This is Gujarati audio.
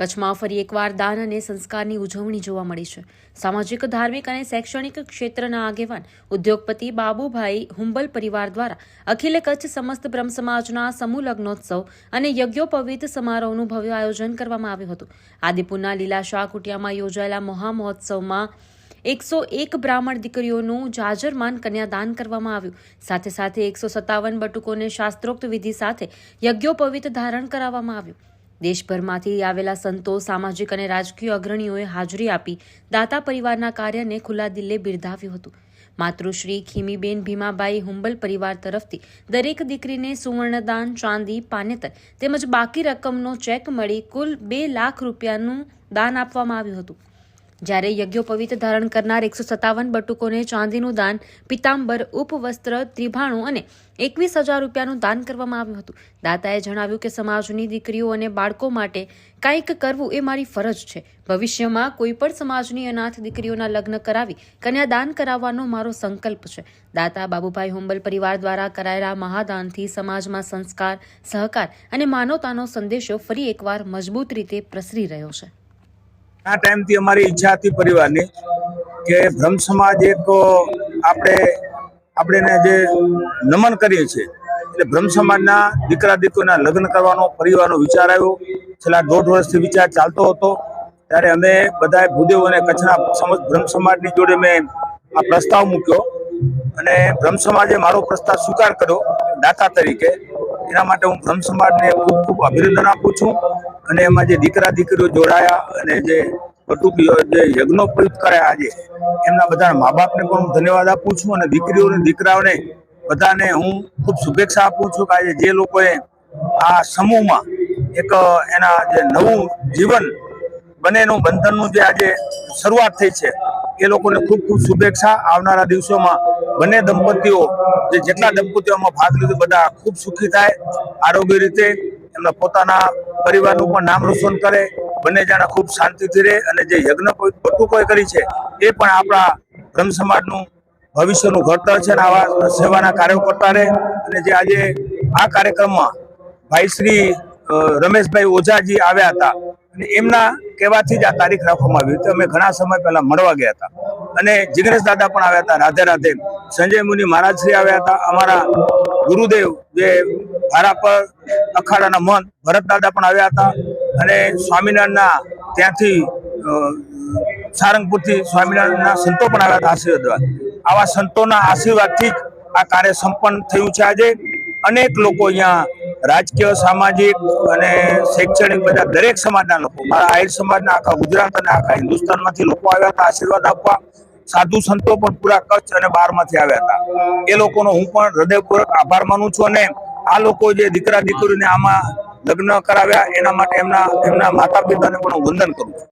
કચ્છમાં ફરી એકવાર દાન અને સંસ્કારની ઉજવણી જોવા મળી છે. સામાજિક, ધાર્મિક અને શૈક્ષણિક ક્ષેત્રના આગેવાન ઉદ્યોગપતિ બાબુભાઈ હુંબલ પરિવાર દ્વારા અખિલ કચ્છ સમસ્ત બ્રહ્મ સમાજના સમૂહ લગ્નોત્સવ અને યજ્ઞોપવિત સમારોહનું ભવ્ય આયોજન કરવામાં આવ્યું હતું. આદિપુરના લીલાશાહ કુટિયામાં યોજાયેલા મહામહોત્સવમાં એકસો એક બ્રાહ્મણ દીકરીઓનું જાજરમાન કન્યાદાન કરવામાં આવ્યું. સાથે સાથે એકસો સત્તાવન બટુકોને શાસ્ત્રોક્ત વિધિ સાથે યજ્ઞોપવિત ધારણ કરાવવામાં આવ્યું. દેશભરમાંથી આવેલા સંતો, સામાજિક અને રાજકીય અગ્રણીઓએ હાજરી આપી દાતા પરિવારના કાર્યને ખુલ્લા દિલે બિરદાવ્યું હતું. માતૃશ્રી ખીમીબેન ભીમાબાઈ હુંબલ પરિવાર તરફથી દરેક દીકરીને સુવર્ણદાન, ચાંદી, પાનેતર તેમજ બાકી રકમનો ચેક મળી કુલ બે લાખ રૂપિયાનું દાન આપવામાં આવ્યું હતું. જ્યારે યજ્ઞોપવિત ધારણ કરનાર એકસો સત્તાવન બટુકોને ચાંદીનું દાન, પિતાંબર, ઉપવસ્ત્ર, ત્રિભાણું અને એકવીસ હજાર રૂપિયાનું દાન કરવામાં આવ્યું હતું. દાતાએ જણાવ્યું કે સમાજની દીકરીઓ અને બાળકો માટે કંઈક કરવું એ મારી ફરજ છે. ભવિષ્યમાં કોઈ પણ સમાજની અનાથ દીકરીઓના લગ્ન કરાવી કન્યાદાન કરાવવાનો મારો સંકલ્પ છે. દાતા બાબુભાઈ હુંબલ પરિવાર દ્વારા કરાયેલા મહાદાનથી સમાજમાં સંસ્કાર, સહકાર અને માનવતાનો સંદેશો ફરી એકવાર મજબૂત રીતે પ્રસરી રહ્યો છે. આ ટાઈમથી અમારી ઈચ્છા હતી પરિવારની કે બ્રહ્મ સમાજ એક આપણે આપણે જે નમન કરીએ છીએ, એટલે બ્રહ્મ સમાજના દીકરા દીકરીના લગ્ન કરવાનો પરિવારનો વિચાર આવ્યો. છેલ્લા દોઢ વર્ષથી વિચાર ચાલતો હતો. ત્યારે અમે બધા ભૂદેવ અને કચ્છના બ્રહ્મ સમાજની જોડે મેં આ પ્રસ્તાવ મૂક્યો. અને બ્રહ્મ સમાજે મારો પ્રસ્તાવ સ્વીકાર કર્યો દાતા તરીકે. એના માટે હું બ્રહ્મ સમાજને ખૂબ ખૂબ અભિનંદન આપું છું. અને એમાં જે દીકરા દીકરીઓ જોડાયા અને જે કટુકીઓ જે યજ્ઞોપવિત કર્યા આજે, એમના બધા મા બાપને પણ હું ધન્યવાદ આપું છું અને દીકરીઓને, દીકરાઓને બધાને હું ખૂબ શુભેચ્છા આપું છું કે આજે જે લોકોએ આ સમૂહમાં એક, એના જે નવું જીવન બંનેનું બંધનનું જે આજે શરૂઆત થઈ છે, એ લોકોને ખૂબ ખૂબ શુભેચ્છા. આવનારા દિવસોમાં બંને દંપતીઓ જે જેટલા દંપતીઓમાં ભાગ લીધો, બધા ખૂબ સુખી થાય, આરોગ્ય રીતે એમના પોતાના પરિવારનું પણ નામ રોશન કરે, બંને જણા ખૂબ શાંતિથી રહે અને જે યજ્ઞ કોઈ કરી છે, એ પણ આપણા બ્રહ્મ સમાજનું ભવિષ્યનું ઘડતર છે અને આવા સેવાના કાર્યો કરતા રહે. અને જે આજે આ કાર્યક્રમમાં ભાઈ શ્રી રમેશભાઈ ઓઝાજી આવ્યા હતા, અને એમના કહેવાથી જ આ તારીખ રાખવામાં આવી હતી. અમે ઘણા સમય પહેલા મળવા ગયા હતા. અને જિગ્નેશ દાદા પણ આવ્યા હતા, રાધે રાધે. સંજય મુનિ મહારાજ શ્રી આવ્યા હતા, અમારા ગુરુદેવ, જે ભારા પર અખાડાના મન, ભરત દાદા પણ આવ્યા હતા. અને સ્વામિનારાયણના ત્યાંથી સારંગપુરથી સ્વામિનારાયણના સંતો પણ આવ્યા હતા આશીર્વાદ આવા સંતોના આશીર્વાદથી આ કાર્ય સંપન્ન થયું છે આજે. અનેક લોકો અહીંયા રાજકીય, સામાજિક અને શૈક્ષણિક બધા દરેક સમાજના લોકો, મારા આહિર સમાજના આખા ગુજરાત અને આખા હિન્દુસ્તાનમાંથી લોકો આવ્યા હતા આશીર્વાદ આપવા. સાધુ સંતો પણ પૂરા કચ્છ અને બહારમાંથી આવ્યા હતા. એ લોકોનો હું પણ હૃદયપૂર્વક આભાર માનું છું અને આ લોકો જે દીકરા દીકરીને આમાં લગ્ન કરાવ્યા, એના માટે એમના એમના માતા પિતાને પણ વંદન કરું છું.